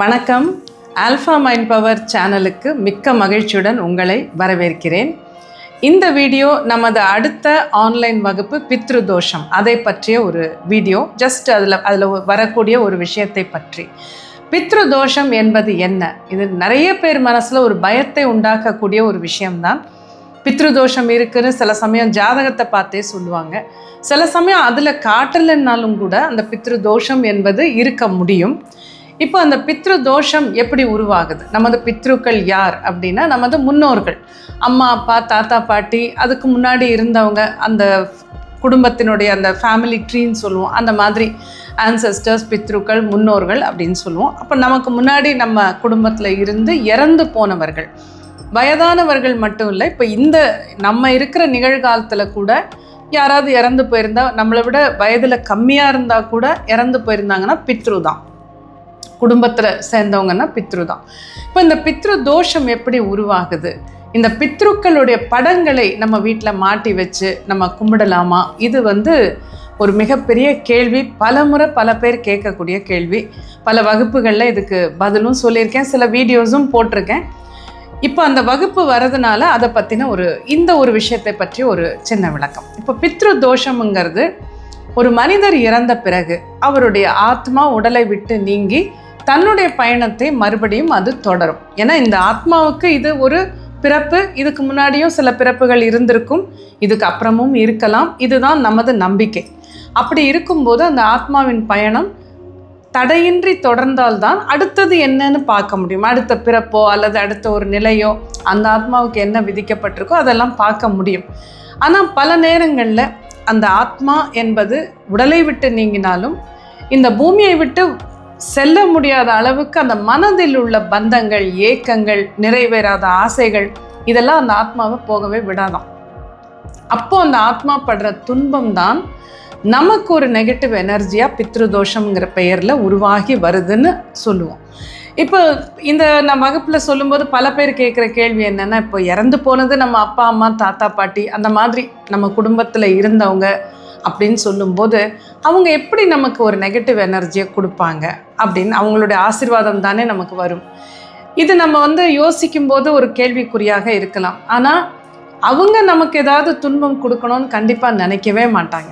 வணக்கம். Alpha mind power சேனலுக்கு மிக்க மகிழ்ச்சியுடன் உங்களை வரவேற்கிறேன். இந்த வீடியோ நமது அடுத்த ஆன்லைன் வகுப்பு பித்ரு தோஷம் அதை பற்றிய ஒரு வீடியோ. ஜஸ்ட் அதில் அதில் வரக்கூடிய ஒரு விஷயத்தை பற்றி. பித்ரு தோஷம் என்பது என்ன? இது நிறைய பேர் மனசில் ஒரு பயத்தை உண்டாக்கக்கூடிய ஒரு விஷயம்தான். பித்ரு தோஷம் இருக்குன்னு சில சமயம் ஜாதகத்தை பார்த்தே சொல்லுவாங்க. சில சமயம் அதில் காட்டலைன்னாலும் கூட அந்த பித்ரு தோஷம் என்பது இருக்க முடியும். இப்போ அந்த பித்ரு தோஷம் எப்படி உருவாகுது? நமது பித்ருக்கள் யார் அப்படின்னா நமது முன்னோர்கள். அம்மா அப்பா தாத்தா பாட்டி அதுக்கு முன்னாடி இருந்தவங்க அந்த குடும்பத்தினுடைய அந்த ஃபேமிலி ட்ரீன்னு சொல்லுவோம். அந்த மாதிரி ஆன்சஸ்டர்ஸ் பித்ருக்கள் முன்னோர்கள் அப்படின்னு சொல்லுவோம். அப்போ நமக்கு முன்னாடி நம்ம குடும்பத்தில் இருந்து இறந்து போனவர்கள். வயதானவர்கள் மட்டும் இல்லை இப்போ இந்த நம்ம இருக்கிற நிகழ்காலத்தில் கூட யாராவது இறந்து போயிருந்தா நம்மளை விட வயதில் கம்மியாக இருந்தால் கூட இறந்து போயிருந்தாங்கன்னா பித்ரு தான். குடும்பத்தில் சேர்ந்தவங்கன்னா பித்ரு தான் இப்போ இந்த பித்ரு தோஷம் எப்படி உருவாகுது? இந்த பித்ருக்களுடைய படங்களை நம்ம வீட்டில் மாட்டி வச்சு நம்ம கும்பிடலாமா? இது வந்து ஒரு மிகப்பெரிய கேள்வி. பல முறை பல பேர் கேட்கக்கூடிய கேள்வி. பல வகுப்புகளில் இதுக்கு பதிலும் சொல்லியிருக்கேன். சில வீடியோஸும் போட்டிருக்கேன். இப்போ அந்த வகுப்பு வரதுனால அதை பற்றின ஒரு இந்த ஒரு விஷயத்தை பற்றி ஒரு சின்ன விளக்கம். இப்போ பித்ரு தோஷம்ங்கிறது ஒரு மனிதர் இறந்த பிறகு அவருடைய ஆத்மா உடலை விட்டு நீங்கி தன்னுடைய பயணத்தை மறுபடியும் அது தொடரும். ஏன்னா இந்த ஆத்மாவுக்கு இது ஒரு பிறப்பு இதுக்கு முன்னாடியும் சில பிறப்புகள் இருந்திருக்கும் இதுக்கு அப்புறமும் இருக்கலாம் இதுதான் நமது நம்பிக்கை. அப்படி இருக்கும்போது அந்த ஆத்மாவின் பயணம் தடையின்றி தொடர்ந்தால்தான் அடுத்தது என்னன்னு பார்க்க முடியும். அடுத்த பிறப்போ அல்லது அடுத்த ஒரு நிலையோ அந்த ஆத்மாவுக்கு என்ன விதிக்கப்பட்டிருக்கோ அதெல்லாம் பார்க்க முடியும். ஆனால் பல நேரங்களில் அந்த ஆத்மா என்பது உடலை விட்டு நீங்கினாலும் இந்த பூமியை விட்டு செல்ல முடியாத அளவுக்கு அந்த மனதில் உள்ள பந்தங்கள் ஏக்கங்கள் நிறைவேறாத ஆசைகள் இதெல்லாம் அந்த ஆத்மாவை போகவே விடாதான் அப்போ அந்த ஆத்மா படுற துன்பம் தான் நமக்கு ஒரு நெகட்டிவ் எனர்ஜியாக பித்ருதோஷம்ங்கிற பெயரில் உருவாகி வருதுன்னு சொல்லுவோம். இப்போ இந்த நான் வகுப்பில் சொல்லும்போது பல பேர் கேட்குற கேள்வி என்னென்னா இப்போ இறந்து போனது நம்ம அப்பா அம்மா தாத்தா பாட்டி அந்த மாதிரி நம்ம குடும்பத்தில் இருந்தவங்க அப்படின்னு சொல்லும்போது அவங்க எப்படி நமக்கு ஒரு நெகட்டிவ் எனர்ஜியை கொடுப்பாங்க? அப்படின்னு அவங்களுடைய ஆசிர்வாதம் தானே நமக்கு வரும். இது நம்ம வந்து யோசிக்கும்போது ஒரு கேள்விக்குறியாக இருக்கலாம். ஆனால் அவங்க நமக்கு ஏதாவது துன்பம் கொடுக்கணும்னு கண்டிப்பாக நினைக்கவே மாட்டாங்க.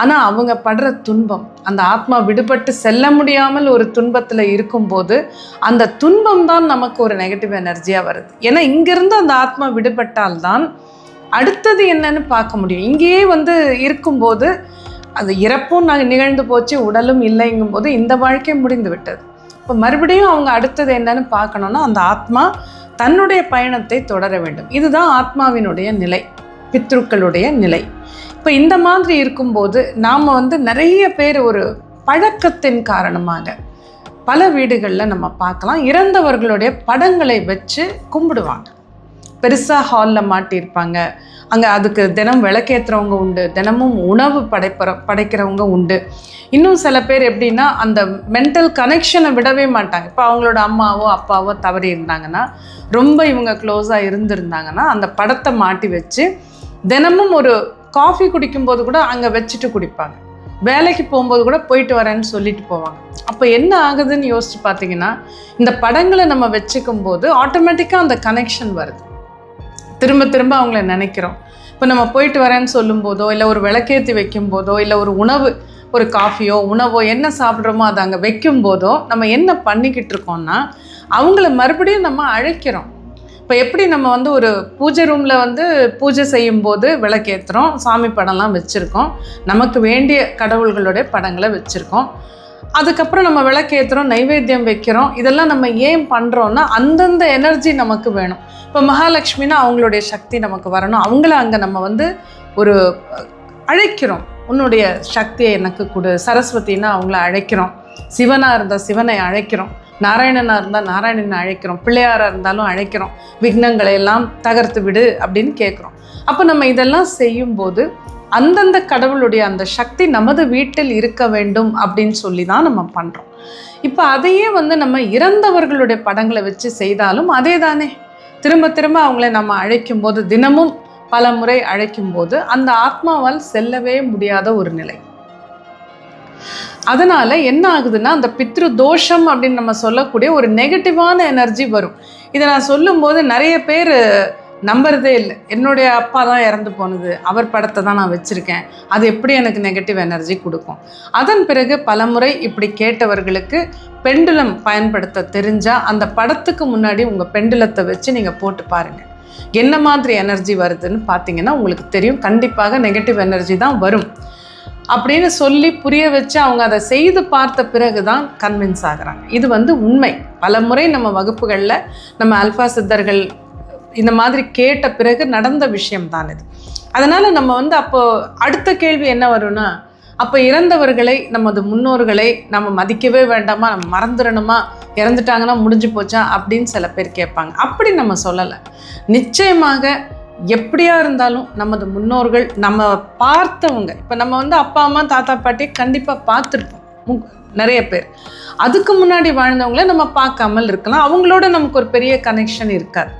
ஆனால் அவங்க படுற துன்பம் அந்த ஆத்மா விடுபட்டு செல்ல முடியாமல் ஒரு துன்பத்தில் இருக்கும்போது அந்த துன்பம் தான் நமக்கு ஒரு நெகட்டிவ் எனர்ஜியாக வருது. ஏன்னா இங்கேருந்து அந்த ஆத்மா விடுபட்டால்தான் அடுத்தது என்னன்னு பார்க்க முடியும். இங்கேயே வந்து இருக்கும்போது அந்த இறப்பும் ந- நிகழ்ந்து போச்சு உடலும் இல்லைங்கும் போது இந்த வாழ்க்கை முடிந்து விட்டது. இப்போ மறுபடியும் அவங்க அடுத்தது என்னன்னு பார்க்கணுன்னா அந்த ஆத்மா தன்னுடைய பயணத்தை தொடர வேண்டும். இதுதான் ஆத்மாவினுடைய நிலை பித்ருக்களுடைய நிலை. இப்போ இந்த மாதிரி இருக்கும்போது நாம் வந்து நிறைய பேர் ஒரு பழக்கத்தின் காரணமாக பல வீடுகளில் நம்ம பார்க்கலாம். இறந்தவர்களுடைய படங்களை வச்சு கும்பிடுவாங்க. பெருசாக ஹாலில் மாட்டியிருப்பாங்க. அங்கே அதுக்கு தினம் விளக்கேற்றுறவங்க உண்டு. தினமும் உணவு படைப்புற படைக்கிறவங்க உண்டு. இன்னும் சில பேர் எப்படின்னா அந்த மென்டல் கனெக்ஷனை விடவே மாட்டாங்க. இப்போ அவங்களோட அம்மாவோ அப்பாவோ தவறி இருந்தாங்கன்னா ரொம்ப இவங்க க்ளோஸாக இருந்திருந்தாங்கன்னா அந்த படத்தை மாட்டி வச்சு தினமும் ஒரு காஃபி குடிக்கும்போது கூட அங்கே வச்சுட்டு குடிப்பாங்க. வேலைக்கு போகும்போது கூட போயிட்டு வரேன்னு சொல்லிட்டு போவாங்க. அப்போ என்ன ஆகுதுன்னு யோசிச்சு பார்த்தீங்கன்னா இந்த படங்களை நம்ம வச்சுக்கும் போது ஆட்டோமேட்டிக்காக அந்த கனெக்ஷன் வருது. திரும்ப திரும்ப அவங்கள நினைக்கிறோம். இப்போ நம்ம போயிட்டு வரேன்னு சொல்லும்போதோ இல்லை ஒரு விளக்கேற்றி வைக்கும் போதோ இல்லை ஒரு உணவு ஒரு காஃபியோ உணவோ என்ன சாப்பிட்றோமோ அதை அங்கே வைக்கும் போதோ நம்ம என்ன பண்ணிக்கிட்டு இருக்கோம்னா அவங்கள மறுபடியும் நம்ம அழைக்கிறோம். இப்போ எப்படி நம்ம வந்து ஒரு பூஜை ரூமில் வந்து பூஜை செய்யும்போது விளக்கேற்றுறோம் சாமி படம்லாம் வச்சுருக்கோம். நமக்கு வேண்டிய கடவுள்களுடைய படங்களை வச்சுருக்கோம். அதுக்கப்புறம் நம்ம விளக்கேற்றுறோம் நைவேத்தியம் வைக்கிறோம். இதெல்லாம் நம்ம ஏன் பண்ணுறோன்னா அந்தந்த எனர்ஜி நமக்கு வேணும். இப்போ மகாலட்சுமினா அவங்களுடைய சக்தி நமக்கு வரணும். அவங்கள அங்கே நம்ம வந்து ஒரு அழைக்கிறோம். உன்னுடைய சக்தியை எனக்கு கொடு. சரஸ்வதினா அவங்கள அழைக்கிறோம். சிவனாக இருந்தால் சிவனை அழைக்கிறோம். நாராயணனாக இருந்தால் நாராயணனை அழைக்கிறோம். பிள்ளையாராக இருந்தாலும் அழைக்கிறோம். விக்னங்களை எல்லாம் தகர்த்து விடு அப்படின்னு கேட்குறோம் அப்போ நம்ம இதெல்லாம் செய்யும்போது அந்தந்த கடவுளுடைய அந்த சக்தி நமது வீட்டில் இருக்க வேண்டும் அப்படின்னு சொல்லி தான் நம்ம பண்ணுறோம் இப்போ அதையே வந்து நம்ம இறந்தவர்களுடைய படங்களை வச்சு செய்தாலும் அதே தானே திரும்ப திரும்ப அவங்கள நம்ம அழைக்கும் போது தினமும் பல முறை அழைக்கும் போது அந்த ஆத்மாவால் செல்லவே முடியாத ஒரு நிலை. அதனால் என்ன ஆகுதுன்னா அந்த பித்ரு தோஷம் அப்படின்னு நம்ம சொல்லக்கூடிய ஒரு நெகட்டிவான எனர்ஜி வரும். இதை நான் சொல்லும்போது நிறைய பேர் நம்புறதே இல்லை. என்னுடைய அப்பா தான் இறந்து போனது. அவர் படத்தை தான் நான் வச்சுருக்கேன். அது எப்படி எனக்கு நெகட்டிவ் எனர்ஜி கொடுக்கும்? அதன் பிறகு பலமுறை இப்படி கேட்டவர்களுக்கு பெண்டுலம் பயன்படுத்த தெரிஞ்சால் அந்த படத்துக்கு முன்னாடி உங்கள் பெண்டுலத்தை வச்சு நீங்கள் போட்டு பாருங்கள் என்ன மாதிரி எனர்ஜி வருதுன்னு பார்த்தீங்கன்னா உங்களுக்கு தெரியும். கண்டிப்பாக நெகட்டிவ் எனர்ஜி தான் வரும். அப்படின்னு சொல்லி புரிய வச்சு அவங்க அதை செய்து பார்த்த பிறகு தான் கன்வின்ஸ் ஆகிறாங்க. இது வந்து உண்மை. பல முறை நம்ம வகுப்புகளில் நம்ம அல்ஃபா சித்தர்கள் இந்த மாதிரி கேட்ட பிறகு நடந்த விஷயம் தான் இது. அதனால் நம்ம வந்து அப்போது அடுத்த கேள்வி என்ன வரும்னா அப்போ இறந்தவர்களை நமது முன்னோர்களை நம்ம மதிக்கவே வேண்டாமா? நம்ம மறந்துடணுமா? இறந்துட்டாங்கன்னா முடிஞ்சு போச்சா? அப்படின்னு சில பேர் கேட்பாங்க. அப்படி நம்ம சொல்லலை. நிச்சயமாக எப்படியா இருந்தாலும் நமது முன்னோர்கள் நம்ம பார்த்தவங்க இப்போ நம்ம வந்து அப்பா அம்மா தாத்தா பாட்டியை கண்டிப்பாக பார்த்துருப்போம். நிறைய பேர். அதுக்கு முன்னாடி வாழ்ந்தவங்கள நம்ம பார்க்காமல் இருக்கலாம். அவங்களோட நமக்கு ஒரு பெரிய கனெக்ஷன் இருக்காது.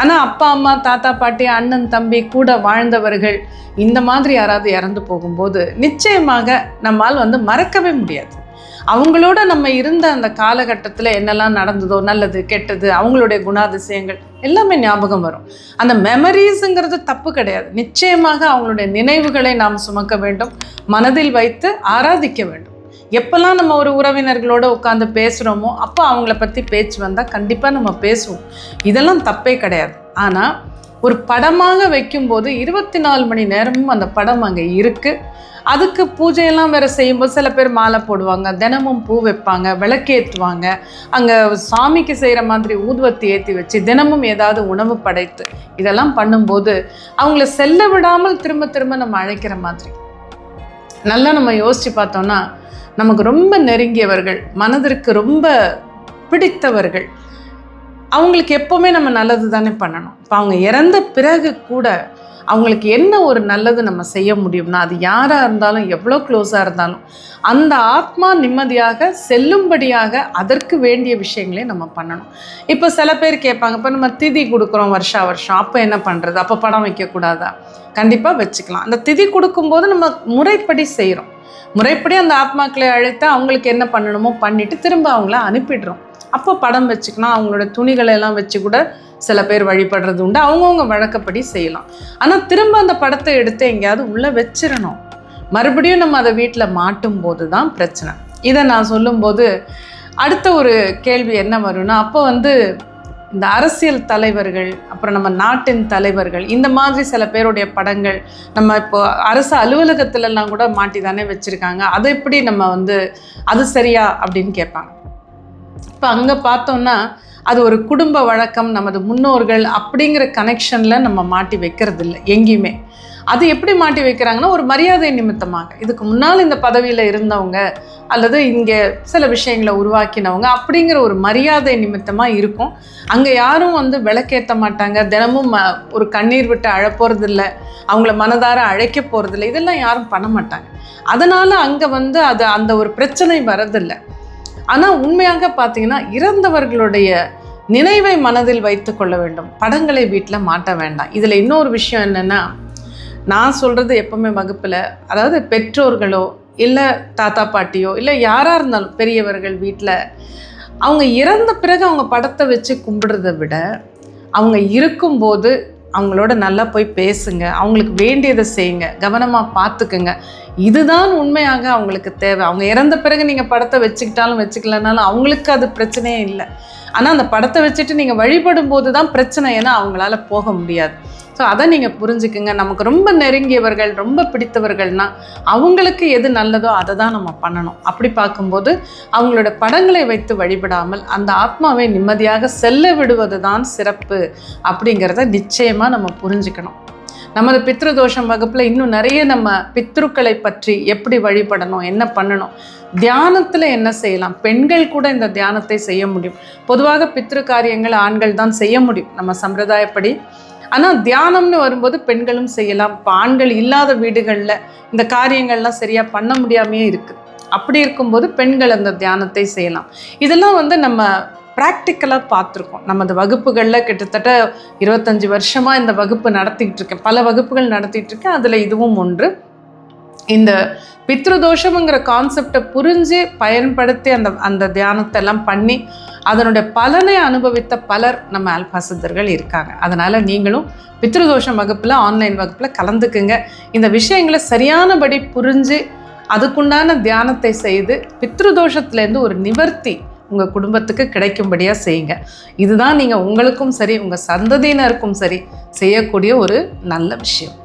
ஆனால் அப்பா அம்மா தாத்தா பாட்டி அண்ணன் தம்பி கூட வாழ்ந்தவர்கள் இந்த மாதிரி யாராவது இறந்து போகும்போது நிச்சயமாக நம்மால் வந்து மறக்கவே முடியாது. அவங்களோட நம்ம இருந்த அந்த காலகட்டத்தில் என்னெல்லாம் நடந்ததோ நல்லது கெட்டது அவங்களுடைய குணாதிசயங்கள் எல்லாமே ஞாபகம் வரும். அந்த மெமரிஸுங்கிறது தப்பு கிடையாது. நிச்சயமாக அவங்களுடைய நினைவுகளை நாம் சுமக்க வேண்டும் மனதில் வைத்து ஆராதிக்க வேண்டும். எப்போல்லாம் நம்ம ஒரு உறவினர்களோட உட்காந்து பேசுகிறோமோ அப்போ அவங்கள பற்றி பேச்சு வந்தால் கண்டிப்பாக நம்ம பேசுவோம். இதெல்லாம் தப்பே கிடையாது. ஆனால் ஒரு படமாக வைக்கும்போது இருபத்தி நாலு மணி நேரமும் அந்த படம் அங்கே இருக்குது அதுக்கு பூஜையெல்லாம் வேறு செய்யும்போது சில பேர் மாலை போடுவாங்க தினமும் பூ வைப்பாங்க விளக்கேற்றுவாங்க அங்கே சாமிக்கு செய்கிற மாதிரி ஊதுவத்தி ஏற்றி வச்சு தினமும் ஏதாவது உணவு படைத்து இதெல்லாம் பண்ணும்போது அவங்கள செல்ல விடாமல் திரும்ப திரும்ப நம்ம அழைக்கிற மாதிரி. நல்லா நம்ம யோசித்து பார்த்தோம்னா நமக்கு ரொம்ப நெருங்கியவர்கள் மனதிற்கு ரொம்ப பிடித்தவர்கள். அவங்களுக்கு எப்போவுமே நம்ம நல்லது தானே பண்ணணும். இப்போ அவங்க இறந்த பிறகு கூட அவங்களுக்கு என்ன ஒரு நல்லது நம்ம செய்ய முடியும்னா அது யாராக இருந்தாலும் எவ்வளோ க்ளோஸாக இருந்தாலும் அந்த ஆத்மா நிம்மதியாக செல்லும்படியாக அதற்கு வேண்டிய விஷயங்களே நம்ம பண்ணணும். இப்போ சில பேர் கேட்பாங்க இப்போ நம்ம திதி கொடுக்குறோம் வருஷா வருஷம் அப்போ என்ன பண்ணுறது அப்போ படம் வைக்கக்கூடாதா? கண்டிப்பாக வச்சுக்கலாம். அந்த திதி கொடுக்கும்போது நம்ம முறைப்படி செய்கிறோம் முறைப்படி அந்த ஆத்மாக்களை அழைத்து அவங்களுக்கு என்ன பண்ணணுமோ பண்ணிட்டு திரும்ப அவங்கள அனுப்பிடுறோம். அப்போ படம் வச்சுக்கலாம் அவங்களோட துணிகளை எல்லாம் வச்சு கூட சில பேர் வழிபடுறது உண்டு. அவங்கவுங்க வழக்கப்படி செய்யலாம். ஆனால் திரும்ப அந்த படத்தை எடுத்து எங்கேயாவது உள்ளே வச்சிடணும். மறுபடியும் நம்ம அதை வீட்டில் மாட்டும் போது தான் பிரச்சனை. இதை நான் சொல்லும்போது அடுத்த ஒரு கேள்வி என்ன வரும்னா அப்போ வந்து இந்த அரசியல் தலைவர்கள் அப்புறம் நம்ம நாட்டின் தலைவர்கள் இந்த மாதிரி சில பேருடைய படங்கள் நம்ம இப்போ அரசு அலுவலகத்துலலாம் கூட மாட்டி தானே வச்சுருக்காங்க. அதை எப்படி நம்ம வந்து அது சரியா அப்படின்னு கேட்பாங்க. இப்போ அங்கே பார்த்தோம்னா அது ஒரு குடும்ப வழக்கம் நமது முன்னோர்கள் அப்படிங்கிற கனெக்ஷனில் நம்ம மாட்டி வைக்கிறது இல்லை எங்கேயுமே. அது எப்படி மாட்டி வைக்கிறாங்கன்னா ஒரு மரியாதை நிமித்தமாக. இதுக்கு முன்னால் இந்த பதவியில் இருந்தவங்க அல்லது இங்கே சில விஷயங்களை உருவாக்கினவங்க அப்படிங்கிற ஒரு மரியாதை நிமித்தமாக இருக்கும். அங்கே யாரும் வந்து விளக்கேற்ற மாட்டாங்க. தினமும் ம- ஒரு கண்ணீர் விட்டு அழப்போகிறதில்ல அவங்கள மனதார அழைக்க போகிறதில்ல இதெல்லாம் யாரும் பண்ண மாட்டாங்க. அதனால் அங்கே வந்து அது அந்த ஒரு பிரச்சனை வரதில்லை. ஆனால் உண்மையாக பார்த்தீங்கன்னா இறந்தவர்களுடைய நினைவை மனதில் வைத்து கொள்ள வேண்டும். படங்களை வீட்டில் மாட்ட வேண்டாம். இதில் இன்னொரு விஷயம் என்னென்னா நான் சொல்கிறது எப்பவுமே வகுப்பில். அதாவது பெற்றோர்களோ இல்லை தாத்தா பாட்டியோ இல்லை யாராக இருந்தாலும் பெரியவர்கள் வீட்டில் அவங்க இறந்த பிறகு அவங்க படத்தை வச்சு கும்பிடுறத விட அவங்க இருக்கும்போது அவங்களோட நல்லா போய் பேசுங்க அவங்களுக்கு வேண்டியதை செய்யுங்க கவனமாக பார்த்துக்குங்க. இதுதான் உண்மையாக அவங்களுக்கு தேவை. அவங்க இறந்த பிறகு நீங்கள் படத்தை வச்சுக்கிட்டாலும் வச்சுக்கலனாலும் அவங்களுக்கு அது பிரச்சனையே இல்லை. ஆனால் அந்த படத்தை வச்சுட்டு நீங்கள் வழிபடும் போது தான் பிரச்சனை ஏன்னா அவங்களால போக முடியாது. ஸோ அதை நீங்கள் புரிஞ்சுக்குங்க. நமக்கு ரொம்ப நெருங்கியவர்கள் ரொம்ப பிடித்தவர்கள்னால் அவங்களுக்கு எது நல்லதோ அதை தான் நம்ம பண்ணணும். அப்படி பார்க்கும்போது அவங்களோட படங்களை வைத்து வழிபடாமல் அந்த ஆத்மாவை நிம்மதியாக செல்ல விடுவது தான் சிறப்பு அப்படிங்கிறத நிச்சயமாக நம்ம புரிஞ்சுக்கணும். நமது பித்ருதோஷம் வகுப்பில் இன்னும் நிறைய நம்ம பித்ருக்களை பற்றி எப்படி வழிபடணும் என்ன பண்ணணும் தியானத்தில் என்ன செய்யலாம் பெண்கள் கூட இந்த தியானத்தை செய்ய முடியும். பொதுவாக பித்ரு காரியங்கள் ஆண்கள் தான் செய்ய முடியும். நம்ம சம்பிரதாயப்படி ஆனால் தியானம்னு வரும்போது பெண்களும் செய்யலாம். இப்போ ஆண்கள் இல்லாத வீடுகளில் இந்த காரியங்கள்லாம் சரியாக பண்ண முடியாமையே இருக்குது அப்படி இருக்கும்போது பெண்கள் அந்த தியானத்தை செய்யலாம். இதெல்லாம் வந்து நம்ம ப்ராக்டிக்கலாக பார்த்துருக்கோம். நமது வகுப்புகளில் கிட்டத்தட்ட இருபத்தஞ்சி வருஷமாக இந்த வகுப்பு நடத்திக்கிட்டு இருக்கேன். பல வகுப்புகள் நடத்திட்டு இருக்கேன். அதில் இதுவும் ஒன்று. இந்த பித்ருதோஷம்ங்கிற கான்செப்டை புரிஞ்சு பயன்படுத்தி அந்த அந்த தியானத்தை எல்லாம் பண்ணி அதனுடைய பலனை அனுபவித்த பலர் நம்ம ஆல்பா சித்தர்கள் இருக்காங்க. அதனால் நீங்களும் பித்ருதோஷம் வகுப்பில் ஆன்லைன் வகுப்பில் கலந்துக்குங்க. இந்த விஷயங்களை சரியானபடி புரிஞ்சு அதுக்குண்டான தியானத்தை செய்து பித்ருதோஷத்துலேருந்து ஒரு நிவர்த்தி உங்கள் குடும்பத்துக்கு கிடைக்கும்படியாக செய்யுங்க. இதுதான் நீங்கள் உங்களுக்கும் சரி உங்கள் சந்ததியினருக்கும் சரி செய்யக்கூடிய ஒரு நல்ல விஷயம்.